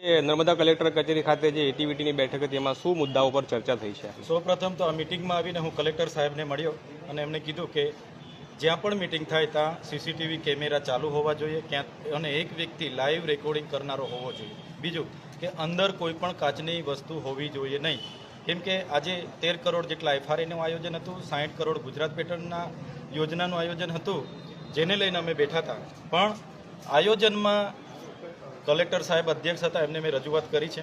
Narmada collector કચેરી ખાતે જે એટીવીટીની બેઠક હતી, એમાં શું મુદ્દાઓ પર ચર્ચા થઈ છે? સૌપ્રથમ તો આ મિટિંગમાં આવીને હું કલેક્ટર સાહેબને મળ્યો અને એમણે કીધું કે જ્યાં પણ મિટિંગ થાય ત્યાં સીસીટીવી કેમેરા ચાલુ હોવા જોઈએ, ક્યાં અને એક વ્યક્તિ લાઈવ રેકોર્ડિંગ કરનારો હોવો જોઈએ. બીજું કે અંદર કોઈ પણ કાચની વસ્તુ હોવી જોઈએ નહીં. કેમ કે આજે તેર કરોડ જેટલા એફઆરઆઈનું આયોજન હતું સાહીઠ કરોડ ગુજરાત પેટર્નના યોજનાનું આયોજન હતું, જેને લઈને અમે બેઠા હતા. પણ આયોજનમાં કલેક્ટર સાહેબ અધ્યક્ષ હતા, એમને મેં રજૂઆત કરી છે.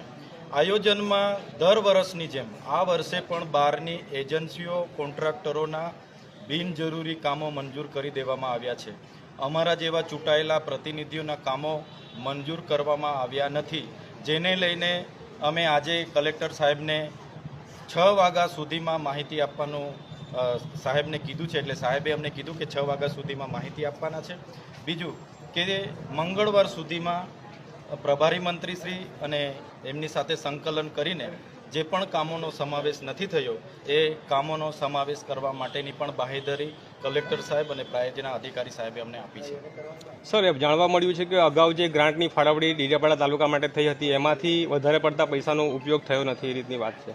આયોજનમાં દર વર્ષની જેમ આ વર્ષે પણ બહારની એજન્સીઓ, કોન્ટ્રાક્ટરોના બિનજરૂરી કામો મંજૂર કરી દેવામાં આવ્યા છે. અમારા જેવા ચૂંટાયેલા પ્રતિનિધિઓના કામો મંજૂર કરવામાં આવ્યા નથી. જેને લઈને અમે આજે કલેક્ટર સાહેબને છ વાગ્યા સુધીમાં માહિતી આપવાનું સાહેબને કીધું છે. એટલે સાહેબે અમને કીધું કે છ વાગ્યા સુધીમાં માહિતી આપવાના છે. બીજું કે મંગળવાર સુધીમાં પ્રભારી મંત્રીશ્રી અને એમની સાથે સંકલન કરીને જે પણ કામોનો સમાવેશ નથી થયો એ કામોનો સમાવેશ કરવા માટેની પણ બાહેધરી કલેક્ટર સાહેબ અને પ્રાયોજના અધિકારી સાહેબે અમને આપી છે. સર એ જાણવા મળ્યું છે કે અગાઉ જે ગ્રાન્ટની ફાળવણી ડીજાપાડા તાલુકા માટે થઈ હતી એમાંથી વધારે પડતા પૈસાનો ઉપયોગ થયો નથી એ રીતની વાત છે.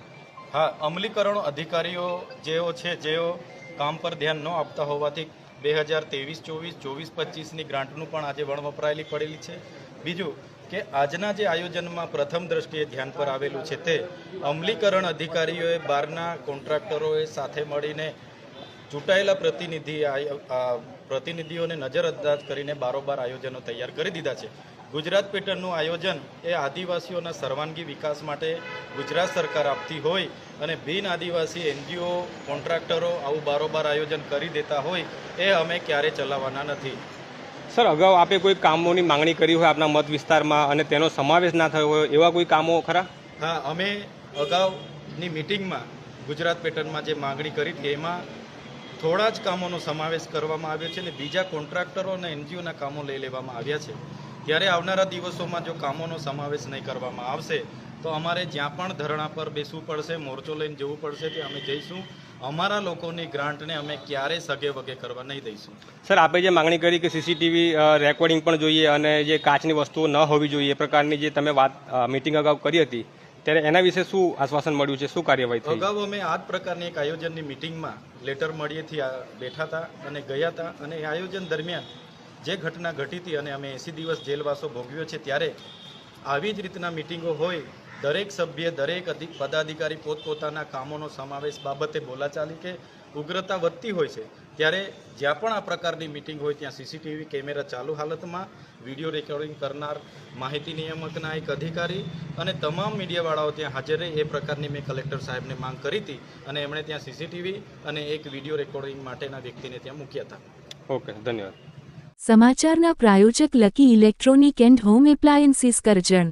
હા અમલીકરણ અધિકારીઓ જેઓ છે જેઓ કામ પર ધ્યાન ન આપતા હોવાથી બે હજાર ત્રેવીસ, ચોવીસ ચોવીસ, પચીસની ગ્રાન્ટનું પણ આજે વણ વપરાયેલી પડેલી છે. બીજું કે આજના જે આયોજનમાં પ્રથમ દ્રષ્ટિએ ધ્યાન પર આવેલું છે તે અમલીકરણ અધિકારીઓએ બહારના કોન્ટ્રાક્ટરોએ સાથે મળીને ચૂંટાયેલા પ્રતિનિધિ પ્રતિનિધિઓને નજરઅંદાજ કરીને બારોબાર આયોજનો તૈયાર કરી દીધા છે. ગુજરાત પેટર્નનું આયોજન એ આદિવાસીઓના સર્વાંગી વિકાસ માટે ગુજરાત સરકાર આપતી હોય અને બિન આદિવાસી એનજીઓ કોન્ટ્રાક્ટરો આવું બારોબાર આયોજન કરી દેતા હોય એ અમે ક્યારે ચલાવવાના નથી. સર અગાઉ આપે કોઈ કામોની માંગણી કરી હોય આપના મત વિસ્તારમાં અને તેનો સમાવેશ ના થયો હોય એવા કોઈ કામો ખરા? હા અમે અગાઉની મિટિંગમાં ગુજરાત પેટર્નમાં જે માંગણી કરી હતી એમાં થોડા જ કામોનો સમાવેશ કરવામાં આવ્યો છે અને બીજા કોન્ટ્રાક્ટરો અને એનજીઓના કામો લઈ લેવામાં આવ્યા છે. ત્યારે આવનારા દિવસોમાં જો કામોનો સમાવેશ નહીં કરવામાં આવશે તો અમારે જ્યાં પણ ધરણા પર બેસવું પડશે મોરચો લઈને જવું પડશે કે અમે જઈશું. અમારા લોકોની ગ્રાન્ટને અમે ક્યારે સગે વગે કરવા નહીં દઈશું. સર આપે જે માંગણી કરી કે સીસીટીવી રેકોર્ડિંગ પણ જોઈએ અને જે કાચની વસ્તુઓ ન હોવી જોઈએ એ પ્રકારની જે તમે વાત મિટિંગ અગાઉ કરી હતી ત્યારે એના વિશે શું આશ્વાસન મળ્યું છે? શું કાર્યવાહી થઈ? અગાઉ અમે આ જ પ્રકારની એક આયોજનની મિટિંગમાં લેટર મળીએથી બેઠા હતા અને ગયા હતા અને એ આયોજન દરમિયાન જે ઘટના ઘટી હતી અને અમે એંસી દિવસ જેલવાસો ભોગવ્યો છે, ત્યારે આવી જ રીતના મિટિંગો હોય, દરેક સભ્ય, દરેક પદાધિકારી પોતપોતાના કામોનો સમાવેશ બાબતે બોલાચાલી કે ઉગ્રતા વધતી હોય છે, ત્યારે જ્યાં પણ આ પ્રકારની મિટિંગ હોય, ત્યાં સીસીટીવી કેમેરા ચાલુ હાલતમાં, વીડિયો રેકોર્ડિંગ કરનાર માહિતી નિયામકના એક અધિકારી અને તમામ મીડિયાવાળાઓ ત્યાં હાજર રહે, એ પ્રકારની મેં કલેક્ટર સાહેબને માંગ કરી હતી અને એમણે ત્યાં સીસીટીવી અને એક વીડિયો રેકોર્ડિંગ માટેના વ્યક્તિને ત્યાં મૂક્યા હતા. ઓકે, ધન્યવાદ. સમાચારના પ્રાયોજક lucky electronic and home appliances Karjan.